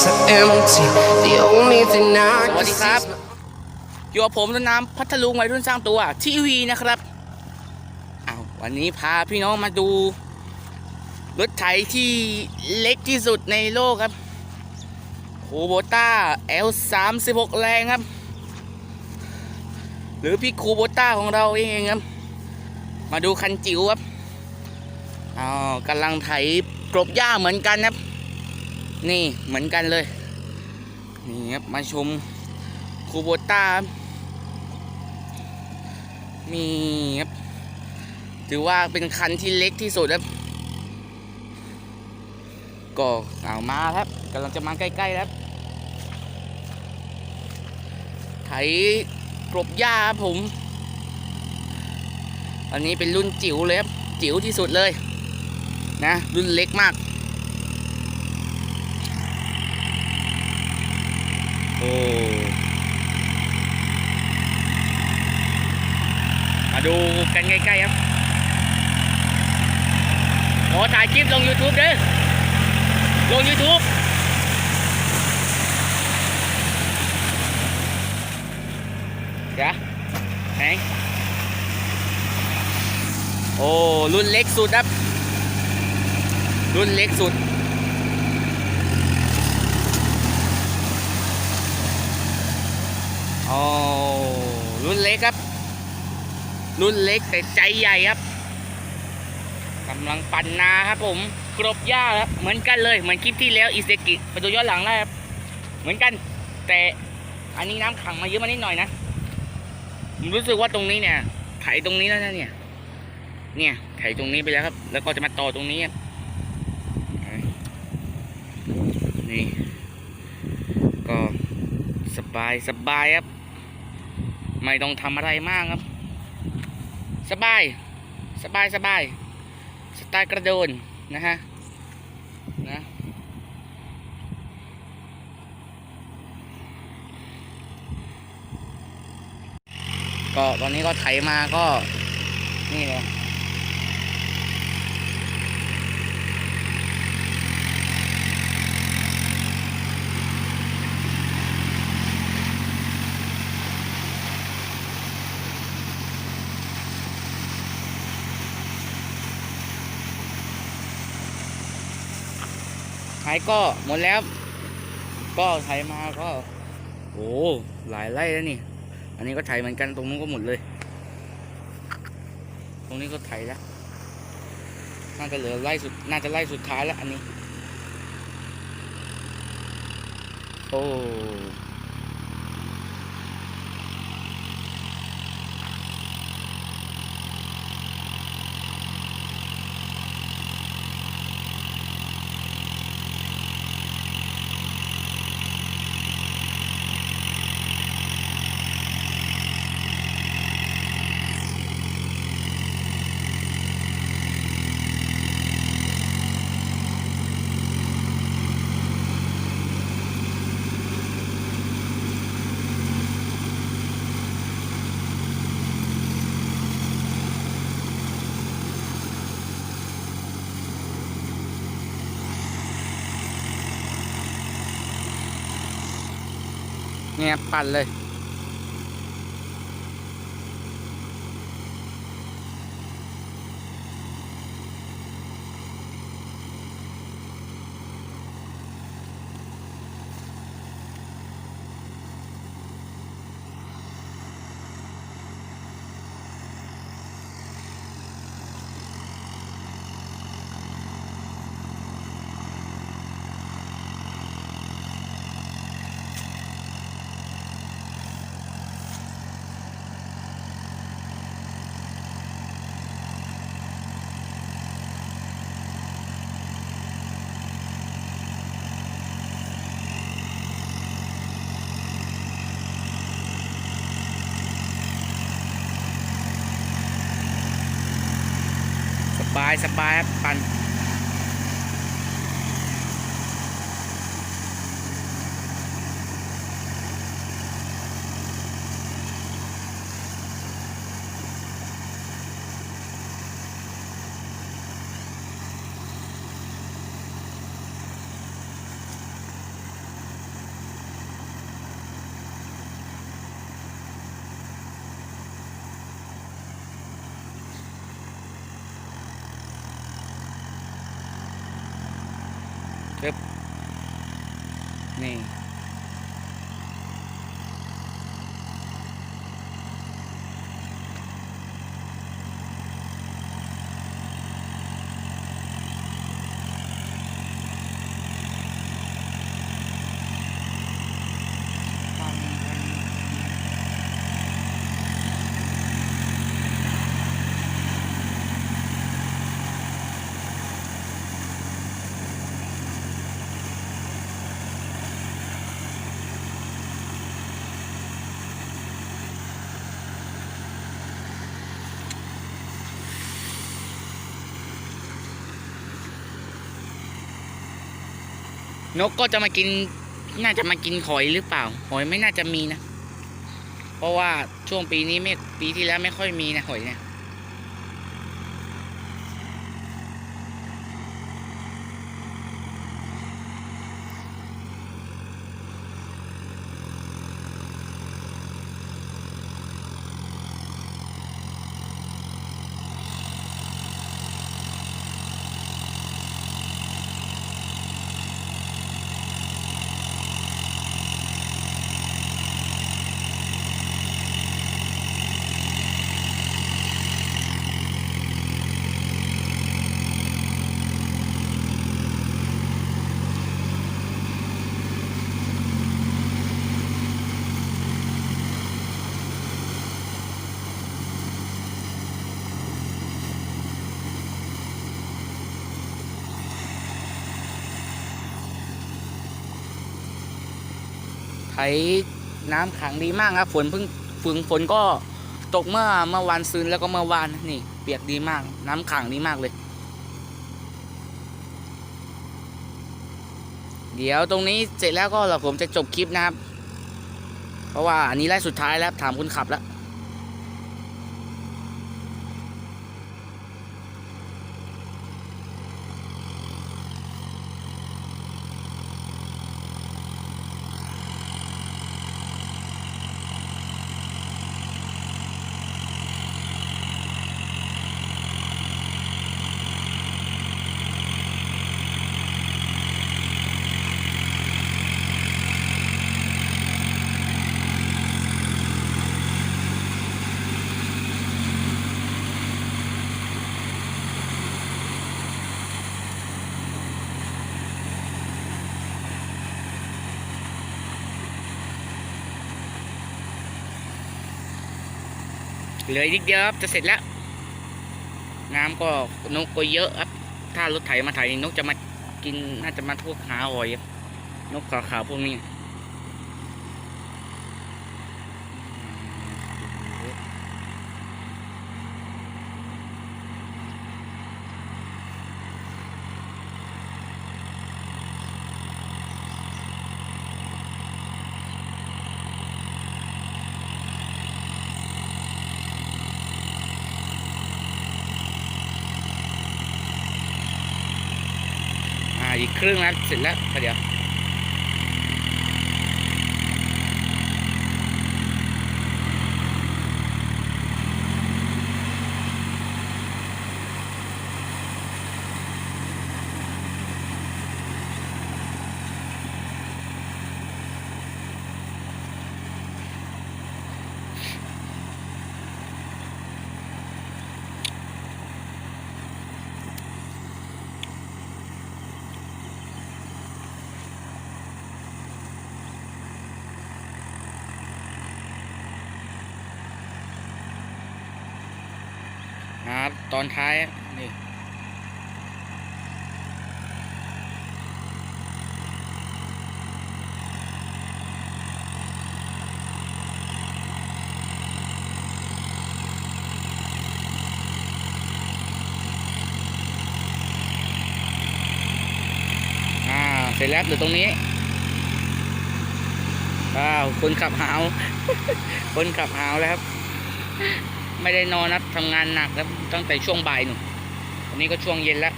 so empty. The only thing I ส can วัสดี see ครับ is my อยู่กับผมต้นน้ำพัทลุงวัยรุ่นสร้างตัวทีวีนะครับอ้าววันนี้พาพี่น้องมาดู รถไถที่เล็กที่สุดในโลกครับโคโบต้า L36 แรงครับ หรือพี่คูโบต้าของเราเองครับ มาดูคันจิ๋วครับอ้าวกำลังไถกลบหญ้าเหมือนกันครับ นี่เหมือนกันเลย นี่ครับมาชมคูโบต้าครับมีครับถือว่าเป็นคันที่เล็กที่สุดครับก็เอามาครับกำลังจะมาใกล้ๆแล้วไถกรบหญ้าครับผม อันนี้เป็นรุ่นจิ๋วเลยครับจิ๋วที่สุดเลย นะ รุ่นเล็กมาก โอ้ มาดูกันใกล้ๆครับโอ้ถ่ายคลิปลง YouTube เด้อลง YouTube เดี๋ยวไหนโอ้ รุ่นเล็กสุดครับ รุ่นเล็กสุด โอ้รุ่นเล็กครับ รุ่นเล็กแต่ใจใหญ่ครับกำลังปั่นนาครับผม กรบหญ้าครับเหมือนกันเลยเหมือนคลิปที่แล้วอิเซกิไปดูย้อนหลังได้ครับ เหมือนกัน แต่อันนี้น้ำขังมาเยอะมานิดหน่อยนะผมรู้สึกว่าตรงนี้เนี่ย ไถตรงนี้แล้วนะเนี่ย เนี่ยไถตรงนี้ไปแล้วครับ แล้วก็จะมาต่อตรงนี้ครับนี่ก็สบายสบายครับ ไม่ต้องทำอะไรมากครับ สบาย สบายสบาย สไตล์กระโดนนะฮะ นะ ก็ตอนนี้ก็ไถมาก็ นี่เลย ไถก็หมดแล้ว ก็ไถมาก็โอ้หลายไร่แล้วนี่ อันนี้ก็ไถเหมือนกันตรงนู้นก็หมดเลย ตรงนี้ก็ไถแล้วน่าจะเหลือไร่สุดน่าจะไร่สุดท้ายแล้วอันนี้ โอ้ เนี่ยปั่นเลย สบายสบายครับปั่น นี่ นกก็จะมากิน น่าจะมากินหอยหรือเปล่า หอยไม่น่าจะมีนะ เพราะว่าช่วงปีนี้ไม่ปีที่แล้วไม่ค่อยมีนะหอยเนี่ย ช้น้ำขังดีมากครับ ฝนเพิ่งฝนฝนก็ตกเมื่อเมื่อวานซืนแล้วก็เมื่อวานนี่ เปียกดีมาก น้ำขังดีมากเลย เดี๋ยวตรงนี้เสร็จแล้วก็เราผมจะจบคลิปนะครับ เพราะว่าอันนี้ไล่สุดท้ายแล้วถามคนขับแล้ว เหลืออีกนิดเดียวครับจะเสร็จแล้ว น้ำก็นกก็เยอะครับ ถ้ารถไถมาไถนกจะมากินน่าจะมาพวกหาหอยนกขาวๆพวกนี้ อีกครึ่งแล้วเสร็จแล้วเดี๋ยว นะครับตอนท้ายนี่อ่าเสร็จแล้วหลือตรงนี้ว้าวคนขับหาว คนขับหาวแล้วครับ ไม่ได้นอนนะทำงานหนักครับตั้งแต่ช่วงบ่ายหนูวันนี้ก็ช่วงเย็นแล้ว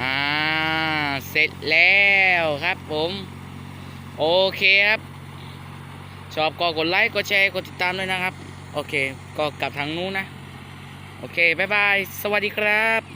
อ่าเสร็จแล้วครับผม โอเคครับ ชอบก็กดไลค์กดแชร์กดติดตามด้วยนะครับ โอเค ก็กลับทางนู้นนะ โอเค บ๊ายบาย สวัสดีครับ